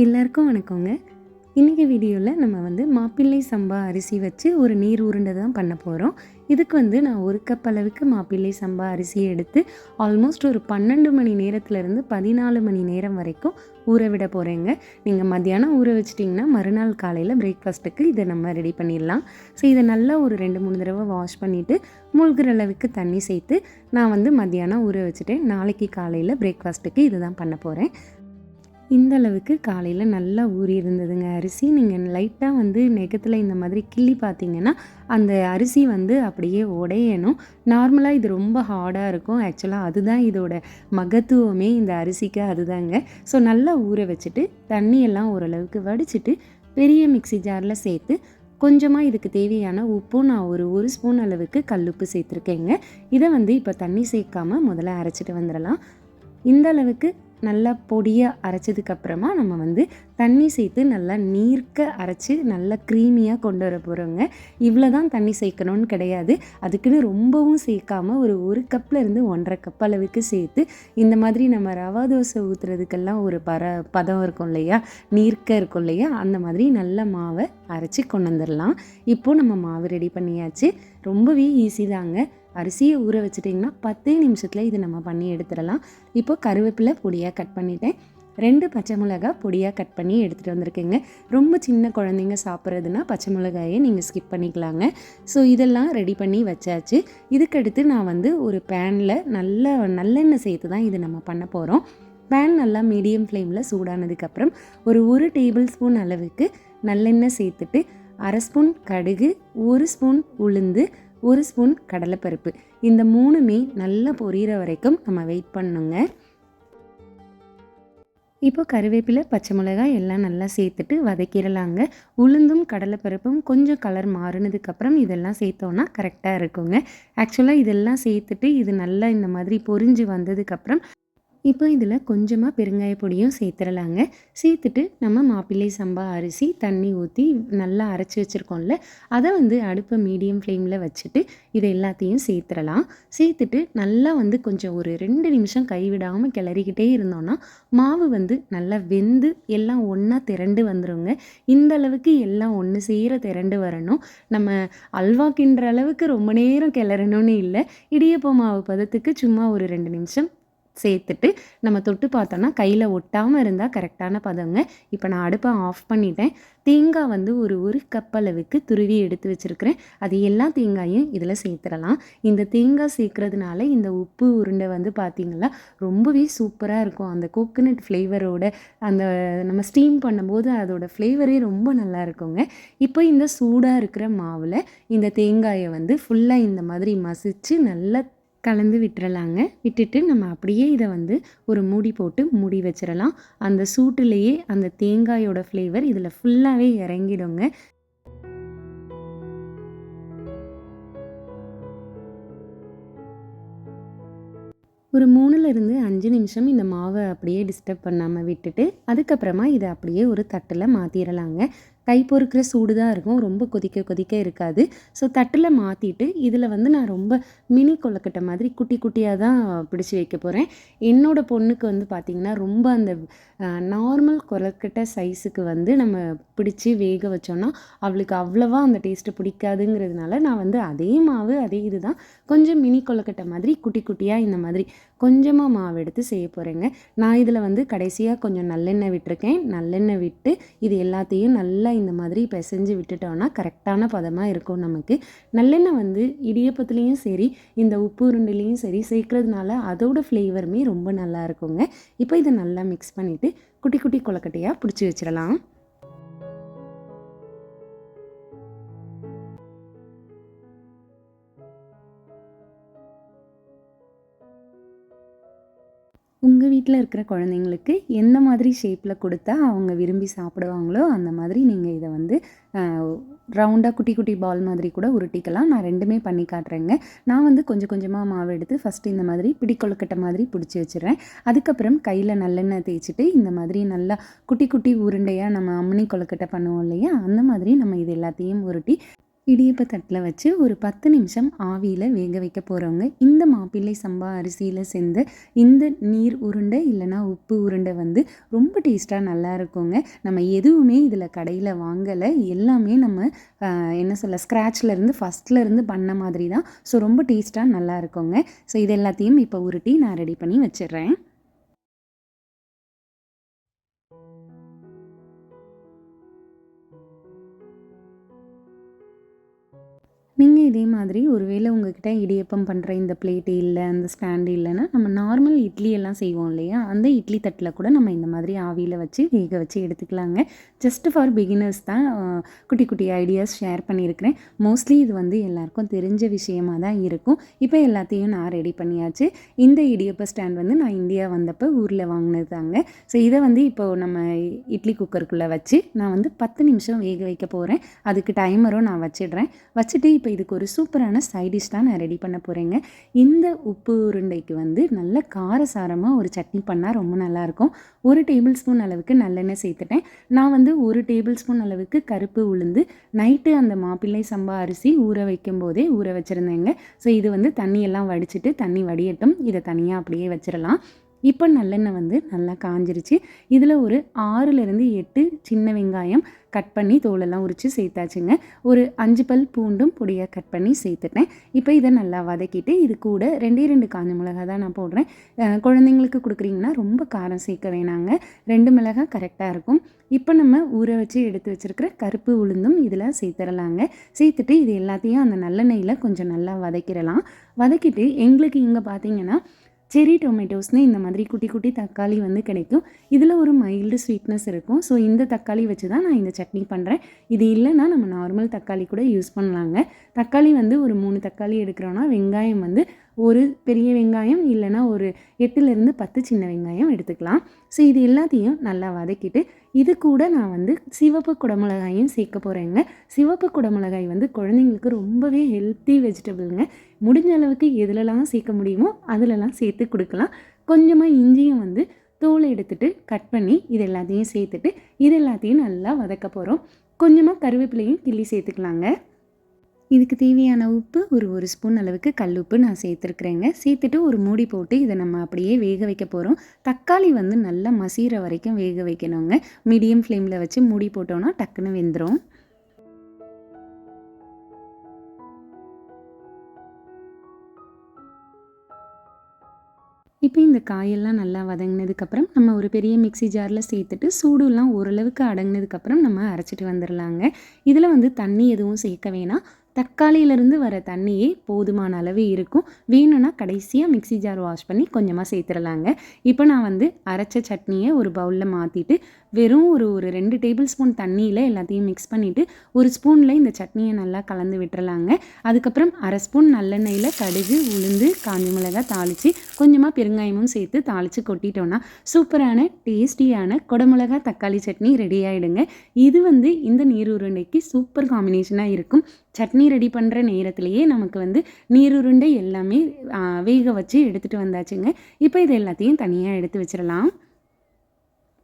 எல்லாருக்கும் வணக்கங்க. இன்றைக்கி வீடியோவில் நம்ம வந்து மாப்பிள்ளை சம்பா அரிசி வச்சு ஒரு நீர் உருண்டை தான் பண்ண போகிறோம் இதுக்கு வந்து நான் ஒரு கப் அளவுக்கு மாப்பிள்ளை சம்பா அரிசி எடுத்து ஆல்மோஸ்ட் ஒரு பன்னெண்டு மணி நேரத்துலேருந்து பதினாலு மணி நேரம் வரைக்கும் ஊற விட போகிறேங்க நீங்கள் மத்தியானம் ஊற வச்சிட்டிங்கன்னா மறுநாள் காலையில் பிரேக்ஃபாஸ்ட்டுக்கு இதை நம்ம ரெடி பண்ணிடலாம். ஸோ இதை நல்லா ஒரு ரெண்டு மூணு தடவை வாஷ் பண்ணிவிட்டு மூழ்கிற அளவுக்கு தண்ணி சேர்த்து நான் வந்து மத்தியானம் ஊற வச்சுட்டேன். நாளைக்கு காலையில் பிரேக்ஃபாஸ்ட்டுக்கு இதுதான் பண்ண போகிறேன் இந்த அளவுக்கு காலையில் நல்லா ஊறி இருந்ததுங்க. அரிசி நீங்கள் லைட்டாக வந்து நெகத்தில் இந்த மாதிரி கிள்ளி பார்த்தீங்கன்னா அந்த அரிசி வந்து அப்படியே உடையணும். நார்மலாக இது ரொம்ப ஹார்டாக இருக்கும். ஆக்சுவலாக அதுதான் இதோட மகத்துவமே இந்த அரிசிக்கு அதுதாங்க. ஸோ நல்லா ஊற வச்சுட்டு தண்ணியெல்லாம் ஓரளவுக்கு வடிச்சிட்டு பெரிய மிக்சி ஜாரில் சேர்த்து கொஞ்சமாக இதுக்கு தேவையான உப்பும் நான் ஒரு ஒரு ஸ்பூன் அளவுக்கு கல்லுப்பு சேர்த்துருக்கேங்க. இதை வந்து இப்போ தண்ணி சேர்க்காம முதல்ல அரைச்சிட்டு வந்துடலாம். இந்த அளவுக்கு நல்லா பொடியாக அரைச்சதுக்கப்புறமா நம்ம வந்து தண்ணி சேர்த்து நல்லா நீர்க்க அரைச்சி நல்லா க்ரீமியாக கொண்டு வர போகிறோங்க இவ்வளோ தான் தண்ணி சேர்க்கணும்னு கிடையாது. அதுக்குன்னு ரொம்பவும் சேர்க்காம ஒரு ஒரு கப்பில் இருந்து ஒன்றரை கப் அளவுக்கு சேர்த்து இந்த மாதிரி நம்ம ரவா தோசை ஊற்றுறதுக்கெல்லாம் ஒரு பர பதம் இருக்கும் இல்லையா? நீர்க்க இருக்கும் இல்லையா? அந்த மாதிரி நல்ல மாவை அரைச்சி கொண்டு வந்துடலாம் இப்போது நம்ம மாவு ரெடி பண்ணியாச்சு. ரொம்பவே ஈஸி தாங்க. அரிசியை ஊற வச்சுட்டிங்கன்னா பத்தே நிமிஷத்தில் இது நம்ம பண்ணி எடுத்துடலாம். இப்போ கருவேப்பிலை பொடியாக கட் பண்ணிட்டேன். ரெண்டு பச்சை மிளகாய் பொடியாக கட் பண்ணி எடுத்துகிட்டு வந்திருக்கேங்க. ரொம்ப சின்ன குழந்தைங்க சாப்பிட்றதுனா பச்சை மிளகாயை நீங்கள் ஸ்கிப் பண்ணிக்கலாங்க. ஸோ இதெல்லாம் ரெடி பண்ணி வச்சாச்சு. இதுக்கடுத்து நான் வந்து ஒரு பேனில் நல்ல நல்லெண்ணெய் சேர்த்து தான் இது நம்ம பண்ண போகிறோம் பேன் நல்லா மீடியம் ஃப்ளேமில் சூடானதுக்கப்புறம் ஒரு ஒரு டேபிள் ஸ்பூன் அளவுக்கு நல்லெண்ணெய் சேர்த்துட்டு அரை ஸ்பூன் கடுகு ஒரு ஸ்பூன் உளுந்து ஒரு ஸ்பூன் கடலைப்பருப்பு. இந்த மூணுமே நல்லா பொரியிற வரைக்கும் நம்ம வெயிட் பண்ணுங்க. இப்போ கருவேப்பிலை பச்சை மிளகாய் எல்லாம் நல்லா சேர்த்துட்டு வதக்கிடலாங்க. உளுந்தும் கடலைப்பருப்பும் கொஞ்சம் கலர் மாறினதுக்கப்புறம் இதெல்லாம் சேர்த்தோன்னா கரெக்டாக இருக்குங்க. ஆக்சுவலாக இதெல்லாம் சேர்த்துட்டு இது நல்லா இந்த மாதிரி பொரிஞ்சு வந்ததுக்கப்புறம் இப்போ இதில் கொஞ்சமாக பெருங்காய பொடியும் சேர்த்துடலாங்க. சேர்த்துட்டு நம்ம மாப்பிள்ளை சம்பா அரிசி தண்ணி ஊற்றி நல்லா அரைச்சி வச்சுருக்கோம்ல அதை வந்து அடுப்பை மீடியம் ஃப்ளேமில் வச்சுட்டு இதை எல்லாத்தையும் சேர்த்துடலாம். சேர்த்துட்டு நல்லா வந்து கொஞ்சம் ஒரு ரெண்டு நிமிஷம் கைவிடாமல் கிளறிக்கிட்டே இருந்தோன்னா மாவு வந்து நல்லா வெந்து எல்லாம் ஒன்றா திரண்டு வந்துடுங்க இந்த அளவுக்கு எல்லாம் ஒன்று சேர திரண்டு வரணும். நம்ம அல்வா கிண்டுற அளவுக்கு ரொம்ப நேரம் கிளறணும்னு இல்லை. இடியப்ப மாவு பதத்துக்கு சும்மா ஒரு ரெண்டு நிமிஷம் சேர்த்துட்டு நம்ம தொட்டு பார்த்தோன்னா கையில் ஒட்டாமல் இருந்தால் கரெக்டான பதங்க. இப்போ நான் அடுப்பை ஆஃப் பண்ணிட்டேன். தேங்காய் வந்து ஒரு ஒரு கப் அளவுக்கு துருவி எடுத்து வச்சுருக்கிறேன். அது எல்லா தேங்காயும் இதில் சேர்த்துடலாம். இந்த தேங்காய் சேர்க்குறதுனால இந்த உப்பு உருண்டை வந்து பார்த்திங்களா ரொம்பவே சூப்பராக இருக்கும். அந்த கோகனட் ஃப்ளேவரோட அந்த நம்ம ஸ்டீம் பண்ணும்போது அதோட ஃப்ளேவரே ரொம்ப நல்லா இருக்குங்க. இப்போ இந்த சூடாக இருக்கிற மாவில் இந்த தேங்காயை வந்து ஃபுல்லாக இந்த மாதிரி மசித்து நல்லா கலந்து விட்டுறலாங்க. விட்டுட்டு நம்ம அப்படியே இதை வந்து ஒரு மூடி போட்டு மூடி வச்சிடலாம். அந்த சூட்டுலேயே அந்த தேங்காயோட ஃப்ளேவர் இதில் ஃபுல்லாகவே இறங்கிடுங்க. ஒரு மூணுலேருந்து அஞ்சு நிமிஷம் இந்த மாவை அப்படியே டிஸ்டர்ப் பண்ணாமல் விட்டுட்டு அதுக்கப்புறமா இதை அப்படியே ஒரு தட்டில் மாற்றிடலாங்க கை பொறுக்கிற சூடு தான் இருக்கும். ரொம்ப கொதிக்க கொதிக்க இருக்காது. ஸோ தட்டில் மாற்றிட்டு இதில் வந்து நான் ரொம்ப மினி கொலக்கட்டை மாதிரி குட்டி குட்டியாக தான் பிடிச்சி வைக்க போகிறேன் என்னோடய பொண்ணுக்கு வந்து பார்த்திங்கன்னா ரொம்ப அந்த நார்மல் கொலக்கட்டை சைஸுக்கு வந்து நம்ம பிடிச்சி வேக வச்சோன்னா அவளுக்கு அவ்வளோவா அந்த டேஸ்ட்டு பிடிக்காதுங்கிறதுனால நான் வந்து அதே மாவு அதே இது தான் கொஞ்சம் மினி கொலக்கட்டை மாதிரி குட்டி குட்டியாக இந்த மாதிரி கொஞ்சமாக மாவு எடுத்து செய்ய போகிறேங்க நான் இதில் வந்து கடைசியாக கொஞ்சம் நல்லெண்ணெய் விட்டுருக்கேன். நல்லெண்ணெய் விட்டு இது எல்லாத்தையும் நல்லா இந்த மாதிரி பிசைஞ்சு விட்டுட்டோன்னா கரெக்டான பதமாக இருக்கும் நமக்கு. நல்லெண்ணெய் வந்து இடியப்பத்துலேயும் சரி இந்த உப்பு உருண்டிலையும் சரி சேர்க்குறதுனால அதோட ஃப்ளேவருமே ரொம்ப நல்லா இருக்குங்க. இப்போ இதை நல்லா மிக்ஸ் பண்ணிவிட்டு குட்டி குட்டி கொலக்கட்டையாக பிடிச்சி வச்சிடலாம். வீட்டில் இருக்கிற குழந்தைங்களுக்கு எந்த மாதிரி ஷேப்பில் கொடுத்தா அவங்க விரும்பி சாப்பிடுவாங்களோ அந்த மாதிரி நீங்கள் இதை வந்து ரவுண்டாக குட்டி குட்டி பால் மாதிரி கூட உருட்டிக்கலாம். நான் ரெண்டுமே பண்ணி காட்டுறேங்க. நான் வந்து கொஞ்சம் கொஞ்சமாக மாவு எடுத்து ஃபஸ்ட்டு இந்த மாதிரி பிடி கொழுக்கட்டை மாதிரி பிடிச்சி வச்சுறேன் அதுக்கப்புறம் கையில் நல்லெண்ணெய் தேய்ச்சிட்டு இந்த மாதிரி நல்லா குட்டி குட்டி உருண்டையாக நம்ம அம்மனி கொழுக்கட்டை பண்ணுவோம் இல்லையா? அந்த மாதிரி நம்ம இது எல்லாத்தையும் உருட்டி இடியப்ப தட்டில் வச்சு ஒரு பத்து நிமிஷம் ஆவியில் வேக வைக்க போகிறவங்க இந்த மாப்பிள்ளை சம்பா அரிசியில் செஞ்ச இந்த நீர் உருண்டை இல்லைனா உப்பு உருண்டை வந்து ரொம்ப டேஸ்ட்டாக நல்லா இருக்குங்க. நம்ம எதுவுமே இதில் கடையில் வாங்கலை. எல்லாமே நம்ம என்ன சொல்ல ஸ்க்ராட்ச்லேருந்து ஃபஸ்ட்லேருந்து பண்ண மாதிரி தான். ஸோ ரொம்ப டேஸ்ட்டாக நல்லா இருக்குங்க. ஸோ இது எல்லாத்தையும் இப்போ உருட்டி நான் ரெடி பண்ணி வச்சிடுறேன். 明 நீங்கள் இதே மாதிரி ஒருவேளை உங்ககிட்ட இடியப்பம் பண்ணுற இந்த பிளேட்டு இல்லை அந்த ஸ்டாண்டு இல்லைன்னா நம்ம நார்மல் இட்லி எல்லாம் செய்வோம் இல்லையா? அந்த இட்லி தட்டில் கூட நம்ம இந்த மாதிரி ஆவியில் வச்சு வேக வச்சு எடுத்துக்கலாங்க. ஜஸ்ட் ஃபார் பிகினர்ஸ் தான் குட்டி குட்டி ஐடியாஸ் ஷேர் பண்ணியிருக்கிறேன். மோஸ்ட்லி இது வந்து எல்லாருக்கும் தெரிஞ்ச விஷயமாக தான் இருக்கும். இப்போ எல்லாத்தையும் நான் ரெடி பண்ணியாச்சு. இந்த இடியப்ப ஸ்டாண்ட் வந்து நான் இந்தியா வந்தப்போ ஊரில் வாங்கினது தாங்க. ஸோ இதை வந்து இப்போது நம்ம இட்லி குக்கருக்குள்ளே வச்சு நான் வந்து பத்து நிமிஷம் வேக வைக்க போகிறேன் அதுக்கு டைமரும் நான் வச்சிடுறேன். வச்சுட்டு இப்போ இதுக்கு ஒரு சூப்பரான சைடிஷ் தான் நான் ரெடி பண்ண போகிறேங்க இந்த உப்பு உருண்டைக்கு வந்து நல்ல காரசாரமாக ஒரு சட்னி பண்ணால் ரொம்ப நல்லாயிருக்கும். ஒரு டேபிள் ஸ்பூன் அளவுக்கு நல்லெண்ணெய் சேர்த்துட்டேன். நான் வந்து ஒரு டேபிள் ஸ்பூன் அளவுக்கு கருப்பு உளுந்து நைட்டு அந்த மாப்பிள்ளை சம்பா அரிசி ஊற வைக்கும் போதே ஊற வச்சுருந்தேங்க. ஸோ இது வந்து தண்ணியெல்லாம் வடிச்சிட்டு தண்ணி வடியட்டும். இதை தனியாக அப்படியே வச்சிடலாம் இப்போ நல்லெண்ணெய் வந்து நல்லா காஞ்சிருச்சு. இதில் ஒரு ஆறுலேருந்து எட்டு சின்ன வெங்காயம் கட் பண்ணி தோலெல்லாம் உரித்து சேர்த்தாச்சுங்க. ஒரு அஞ்சு பல் பூண்டும் பொடியாக கட் பண்ணி சேர்த்துட்டேன். இப்போ இதை நல்லா வதக்கிட்டு இது கூட ரெண்டே ரெண்டு காஞ்ச மிளகா தான் நான் போடுறேன். குழந்தைங்களுக்கு கொடுக்குறீங்கன்னா ரொம்ப காரம் சேர்க்க வேணாங்க. ரெண்டு மிளகா கரெக்டாக இருக்கும். இப்போ நம்ம ஊற வச்சு எடுத்து வச்சுருக்கிற கருப்பு உளுந்தும் இதில் சேர்த்துடலாங்க. சேர்த்துட்டு இது எல்லாத்தையும் அந்த நல்லெண்ணெயில் கொஞ்சம் நல்லா வதக்கிடலாம். வதக்கிட்டு எங்களுக்கு இங்கே பார்த்தீங்கன்னா செரி டொமேட்டோஸ்னு இந்த மாதிரி குட்டி குட்டி தக்காளி வந்து கிடைக்கும். இதில் ஒரு மைல்டு ஸ்வீட்னஸ் இருக்கும். ஸோ இந்த தக்காளி வச்சு தான் நான் இந்த சட்னி பண்ணுறேன் இது இல்லைன்னா நம்ம நார்மல் தக்காளி கூட யூஸ் பண்ணலாங்க. தக்காளி வந்து ஒரு மூணு தக்காளி எடுக்கிறோன்னா வெங்காயம் வந்து ஒரு பெரிய வெங்காயம் இல்லைனா ஒரு எட்டுலேருந்து பத்து சின்ன வெங்காயம் எடுத்துக்கலாம். ஸோ இது எல்லாத்தையும் நல்லா வதக்கிட்டு இது கூட நான் வந்து சிவப்பு குடமிளகாயும் சேர்க்க போகிறேங்க சிவப்பு குடமிளகாய் வந்து குழந்தைங்களுக்கு ரொம்பவே ஹெல்த்தி வெஜிடபிள்ங்க முடிஞ்ச அளவுக்கு எதுலலாம் சேர்க்க முடியுமோ அதிலலாம் சேர்த்து கொடுக்கலாம். கொஞ்சமாக இஞ்சியும் வந்து தோலை எடுத்துகிட்டு கட் பண்ணி இது எல்லாத்தையும் சேர்த்துட்டு இது எல்லாத்தையும் நல்லா வதக்க போகிறோம் கொஞ்சமாக கருவேப்பிலையும் கிள்ளி சேர்த்துக்கலாங்க. இதுக்கு தேவையான உப்பு ஒரு ஒரு ஸ்பூன் அளவுக்கு கல் உப்பு நான் சேர்த்துருக்குறேங்க. சேர்த்துட்டு ஒரு மூடி போட்டு இதை நம்ம அப்படியே வேக வைக்க போகிறோம் தக்காளி வந்து நல்லா மசீர வரைக்கும் வேக வைக்கணுங்க. மீடியம் ஃப்ளேமில் வச்சு மூடி போட்டோன்னா டக்குன்னு வெந்துடும் இப்போ இந்த காயெல்லாம் நல்லா வதங்கினதுக்கப்புறம் நம்ம ஒரு பெரிய மிக்சி ஜாரில் சேர்த்துட்டு சூடுலாம் ஓரளவுக்கு அடங்கினதுக்கப்புறம் நம்ம அரைச்சிட்டு வந்துடலாங்க இதில் வந்து தண்ணி எதுவும் சேர்க்க வேணாம். தக்காளியிலேருந்து வர தண்ணியே போதுமான அளவு இருக்கும். வேணும்னா கடைசியாக மிக்சி ஜார் வாஷ் பண்ணி கொஞ்சமாக சேர்த்துடலாங்க இப்போ நான் வந்து அரைச்ச சட்னியை ஒரு பவுலில் மாற்றிட்டு வெறும் ஒரு ஒரு ரெண்டு டேபிள் ஸ்பூன் தண்ணியில் எல்லாத்தையும் மிக்ஸ் பண்ணிவிட்டு ஒரு ஸ்பூனில் இந்த சட்னியை நல்லா கலந்து விட்டுறலாங்க. அதுக்கப்புறம் அரை ஸ்பூன் நல்லெண்ணெயில் கடுகு உளுந்து காஞ்சி மிளகாய் தாளித்து கொஞ்சமாக பெருங்காயமும் சேர்த்து தாளித்து கொட்டிட்டோன்னா சூப்பரான டேஸ்டியான குடமிளகா தக்காளி சட்னி ரெடி ஆகிடுங்க இது வந்து இந்த நீர் உருண்டைக்கு சூப்பர் காம்பினேஷனாக இருக்கும். சட்னி ரெடி பண்ணுற நேரத்திலேயே நமக்கு வந்து நீருருண்டை எல்லாமே வேக வச்சு எடுத்துகிட்டு வந்தாச்சுங்க. இப்போ இது எல்லாத்தையும் தனியாக எடுத்து வச்சிடலாம்.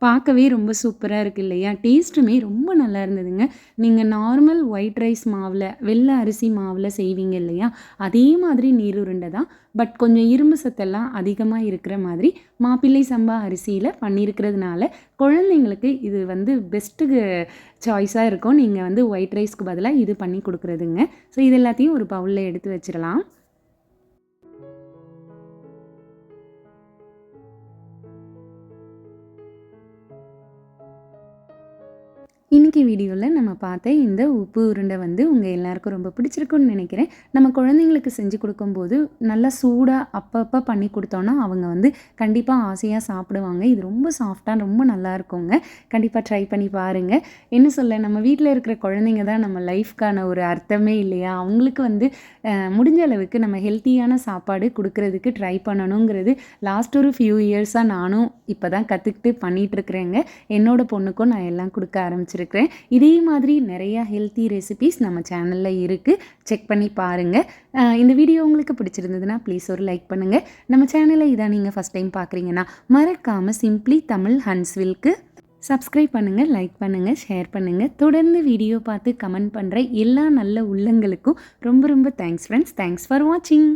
பார்க்கவே ரொம்ப சூப்பராக இருக்குது இல்லையா? டேஸ்ட்டுமே ரொம்ப நல்லா இருந்ததுங்க. நீங்கள் நார்மல் ஒயிட் ரைஸ் மாவில் வெள்ளை அரிசி மாவில் செய்வீங்க இல்லையா? அதே மாதிரி நீருருண்டை தான். பட் கொஞ்சம் இரும்பு சத்தெல்லாம் அதிகமாக இருக்கிற மாதிரி மாப்பிள்ளை சம்பா அரிசியில் பண்ணியிருக்கிறதுனால குழந்தைங்களுக்கு இது வந்து பெஸ்ட்டு சாய்ஸாக இருக்கும். நீங்கள் வந்து ஒயிட் ரைஸ்க்கு பதிலாக இது பண்ணி கொடுக்குறதுங்க. ஸோ இது எல்லாத்தையும் ஒரு பவுலில் எடுத்து வச்சிடலாம். இன்றைக்கி வீடியோவில் நம்ம பார்த்த இந்த உப்பு உருண்டை வந்து உங்கள் எல்லாருக்கும் ரொம்ப பிடிச்சிருக்குன்னு நினைக்கிறேன். நம்ம குழந்தைங்களுக்கு செஞ்சு கொடுக்கும்போது நல்லா சூடாக அப்பப்போ பண்ணி கொடுத்தோன்னா அவங்க வந்து கண்டிப்பாக ஆசையாக சாப்பிடுவாங்க. இது ரொம்ப சாஃப்டாக ரொம்ப நல்லா இருக்குங்க. கண்டிப்பாக ட்ரை பண்ணி பாருங்கள் என்ன சொல்ல நம்ம வீட்டில் இருக்கிற குழந்தைங்க தான் நம்ம லைஃப்க்கான ஒரு அர்த்தமே இல்லையா? அவங்களுக்கு வந்து முடிஞ்ச அளவுக்கு நம்ம ஹெல்த்தியான சாப்பாடு கொடுக்கறதுக்கு ட்ரை பண்ணணுங்கிறது லாஸ்ட் ஒரு ஃபியூ இயர்ஸாக நானும் இப்போ தான் கற்றுக்கிட்டு பண்ணிகிட்ருக்குறேங்க என்னோடய பொண்ணுக்கும் நான் எல்லாம் கொடுக்க ஆரம்பிச்சிருக்கேன். வச்சுருக்கிறேன் இதே மாதிரி நிறையா ஹெல்த்தி ரெசிபீஸ் நம்ம சேனலில் இருக்குது செக் பண்ணி பாருங்கள் இந்த வீடியோ உங்களுக்கு பிடிச்சிருந்ததுன்னா ப்ளீஸ் ஒரு லைக் பண்ணுங்கள் நம்ம சேனலை இதான் நீங்கள் ஃபஸ்ட் டைம் பார்க்குறீங்கன்னா மறக்காமல் சிம்ப்ளி தமிழ் ஹன்ஸ்வில்க்கு சப்ஸ்கிரைப் பண்ணுங்கள் லைக் பண்ணுங்கள் ஷேர் பண்ணுங்கள் தொடர்ந்து வீடியோ பார்த்து கமெண்ட் பண்ணுற எல்லா நல்ல உள்ளங்களுக்கும் ரொம்ப ரொம்ப தேங்க்ஸ் ஃப்ரெண்ட்ஸ் தேங்க்ஸ் ஃபார் வாட்சிங்